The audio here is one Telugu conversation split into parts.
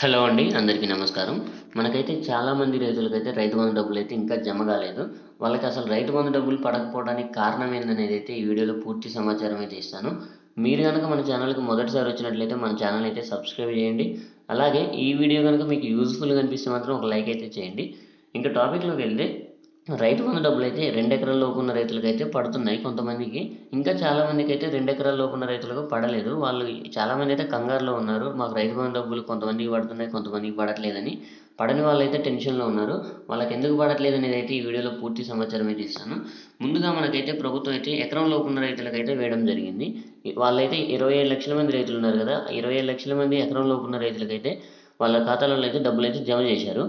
హలో అండి అందరికీ నమస్కారం. మనకైతే చాలామంది రైతులకైతే రైతు బంధు డబ్బులు అయితే ఇంకా జమ కాలేదు. వాళ్ళకి అసలు రైతు బంధు డబ్బులు పడకపోవడానికి కారణం ఏందనేది అయితే ఈ వీడియోలో పూర్తి సమాచారం అయితే ఇస్తాను. మీరు కనుక మన ఛానల్కి మొదటిసారి వచ్చినట్లయితే మన ఛానల్ అయితే సబ్స్క్రైబ్ చేయండి. అలాగే ఈ వీడియో కనుక మీకు యూజ్ఫుల్గా అనిపిస్తే మాత్రం ఒక లైక్ అయితే చేయండి. ఇంకా టాపిక్లోకి వెళ్తే రైతు బంధు డబ్బులు అయితే రెండు ఎకరాల లోపు ఉన్న రైతులకు అయితే పడుతున్నాయి కొంతమందికి. ఇంకా చాలామందికి అయితే రెండు ఎకరాల లోపు ఉన్న రైతులకు పడలేదు. వాళ్ళు చాలామంది అయితే కంగారులో ఉన్నారు. మాకు రైతు బంధు డబ్బులు కొంతమందికి పడుతున్నాయి కొంతమందికి పడట్లేదని. పడని వాళ్ళైతే టెన్షన్లో ఉన్నారు. వాళ్ళకి ఎందుకు పడట్లేదు అనేది అయితే ఈ వీడియోలో పూర్తి సమాచారం అయితే ఇస్తాను ముందుగా మనకైతే ప్రభుత్వం అయితే ఎకరం లోపు ఉన్న రైతులకైతే వేయడం జరిగింది. వాళ్ళైతే ఇరవై ఏడు లక్షల మంది రైతులు ఉన్నారు కదా ఇరవై ఏడు లక్షల మంది ఎకరం లోపు ఉన్న రైతులకైతే వాళ్ళ ఖాతాలలో అయితే డబ్బులు అయితే జమ చేశారు.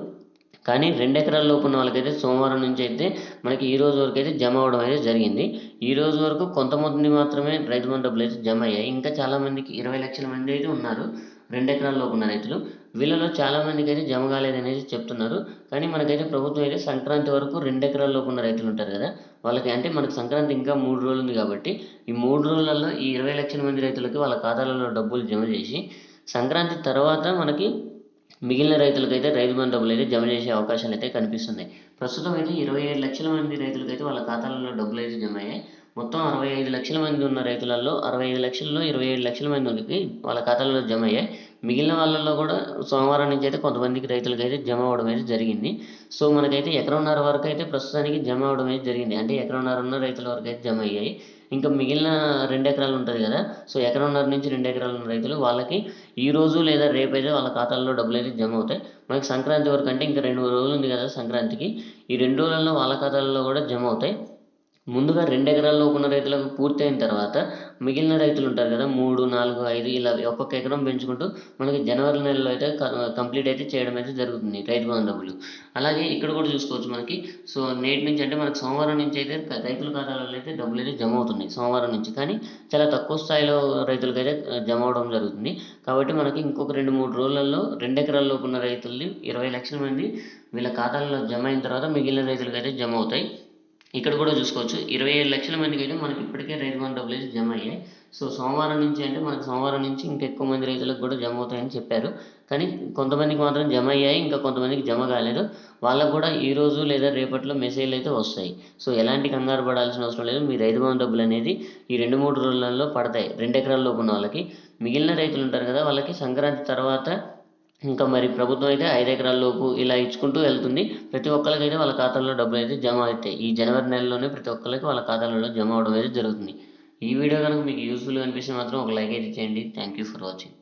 కానీ రెండు ఎకరాల లోపు ఉన్న వాళ్ళకైతే సోమవారం నుంచి అయితే మనకి ఈ రోజు వరకు అయితే జమ అవ్వడం అయితే జరిగింది. ఈ రోజు వరకు కొంతమంది మాత్రమే రైతు బంధు డబ్బులు అయితే జమ అయ్యాయి. ఇంకా చాలామందికి ఇరవై లక్షల మంది అయితే ఉన్నారు. రెండు ఎకరాల లోపు ఉన్న రైతులు. వీళ్ళలో చాలా మందికి అయితే జమ కాలేదనేది చెప్తున్నారు. కానీ మనకైతే ప్రభుత్వం అయితే సంక్రాంతి వరకు రెండు ఎకరాల లోపు ఉన్న రైతులు ఉంటారు కదా వాళ్ళకి అంటే మనకు సంక్రాంతి ఇంకా మూడు రోజులు ఉంది కాబట్టి ఈ మూడు రోజులలో ఈ ఇరవై లక్షల మంది రైతులకి వాళ్ళ ఖాతాలలో డబ్బులు జమ చేసి సంక్రాంతి తర్వాత మనకి మిగిలిన రైతులకైతే రైతు బంధు డబ్బులు అయితే జమ చేసే అవకాశాలు అయితే కనిపిస్తున్నాయి. ప్రస్తుతం అయితే ఇరవై ఏడు లక్షల మంది రైతులకైతే వాళ్ళ ఖాతాలలో డబ్బులు అయితే జమ అయ్యాయి. మొత్తం అరవై ఐదు లక్షల మంది ఉన్న రైతులలో అరవై ఐదు లక్షల్లో ఇరవై ఏడు లక్షల మందికి వాళ్ళ ఖాతాలలో జమ అయ్యాయి. మిగిలిన వాళ్ళల్లో కూడా సోమవారం నుంచి అయితే కొంతమందికి రైతులకైతే అయితే జమ అవ్వడం అయితే జరిగింది. సో మనకైతే ఎకరన్నర వరకు అయితే ప్రస్తుతానికి జమ అవ్వడం అయితే జరిగింది. అంటే ఎకరన్నర ఉన్న రైతుల వరకు అయితే జమ అయ్యాయి. ఇంకా మిగిలిన రెండు ఎకరాలు ఉంటుంది కదా. సో ఎకరన్నర నుంచి రెండు ఎకరాలు ఉన్న రైతులు వాళ్ళకి ఈ రోజు లేదా రేపైతే వాళ్ళ ఖాతాల్లో డబ్బులు అయితే జమ అవుతాయి. మనకి సంక్రాంతి వరకు అంటే ఇంకా రెండు రోజులు ఉంది కదా సంక్రాంతికి. ఈ రెండు రోజుల్లో వాళ్ళ ఖాతాల్లో కూడా జమ అవుతాయి. ముందుగా రెండు ఎకరాల్లో ఉన్న రైతులకు పూర్తయిన తర్వాత మిగిలిన రైతులు ఉంటారు కదా మూడు నాలుగు ఐదు ఇలా ఒక్కొక్క ఎకరం పెంచుకుంటూ మనకి జనవరి నెలలో అయితే కంప్లీట్ అయితే చేయడం అయితే జరుగుతుంది రైతు బంధు డబ్బులు అలాగే ఇక్కడ కూడా చూసుకోవచ్చు మనకి సో నేటి నుంచి అంటే మనకి సోమవారం నుంచి అయితే రైతుల ఖాతాలలో అయితే డబ్బులు అయితే జమ అవుతున్నాయి సోమవారం నుంచి. కానీ చాలా తక్కువ స్థాయిలో రైతులకైతే జమ అవడం జరుగుతుంది. కాబట్టి మనకి ఇంకొక రెండు మూడు రోజులలో రెండు ఎకరాల్లో ఉన్న రైతుల్ని ఇరవై లక్షల మంది వీళ్ళ ఖాతాలలో జమ అయిన తర్వాత మిగిలిన రైతులకైతే జమ అవుతాయి. ఇక్కడ కూడా చూసుకోవచ్చు. ఇరవై ఏడు లక్షల మందికి అయితే మనకి ఇప్పటికే రైతు బంధు డబ్బులు అయితే జమ అయ్యాయి. సో సోమవారం నుంచి అంటే మనకి సోమవారం నుంచి ఇంకా ఎక్కువ మంది రైతులకు కూడా జమ అవుతాయని చెప్పారు. కానీ కొంతమందికి మాత్రం జమ అయ్యాయి ఇంకా కొంతమందికి జమ కాలేదు. వాళ్ళకు కూడా ఈ రోజు లేదా రేపట్లో మెసేజ్లు అయితే వస్తాయి. సో ఎలాంటి కంగారు పడాల్సిన అవసరం లేదు. మీ రైతు బంధు డబ్బులు అనేది ఈ రెండు మూడు రోజులలో పడతాయి. రెండు ఎకరాల లోపు ఉన్న వాళ్ళకి. మిగిలిన రైతులు ఉంటారు కదా వాళ్ళకి సంక్రాంతి తర్వాత ఇంకా మరి ప్రభుత్వం అయితే ఐదు ఎకరాల లోపు ఇలా ఇచ్చుకుంటూ వెళ్తుంది. ప్రతి ఒక్కరికైతే వాళ్ళ ఖాతాల్లో డబ్బులు అయితే జమ అవుతాయి. ఈ జనవరి నెలలోనే ప్రతి ఒక్కరికి వాళ్ళ ఖాతాలలో జమ అవడం అయితే జరుగుతుంది. ఈ వీడియో కనుక మీకు యూస్ఫుల్గా అనిపిస్తే మాత్రం ఒక లైక్ అయితే చేయండి. Thank you for watching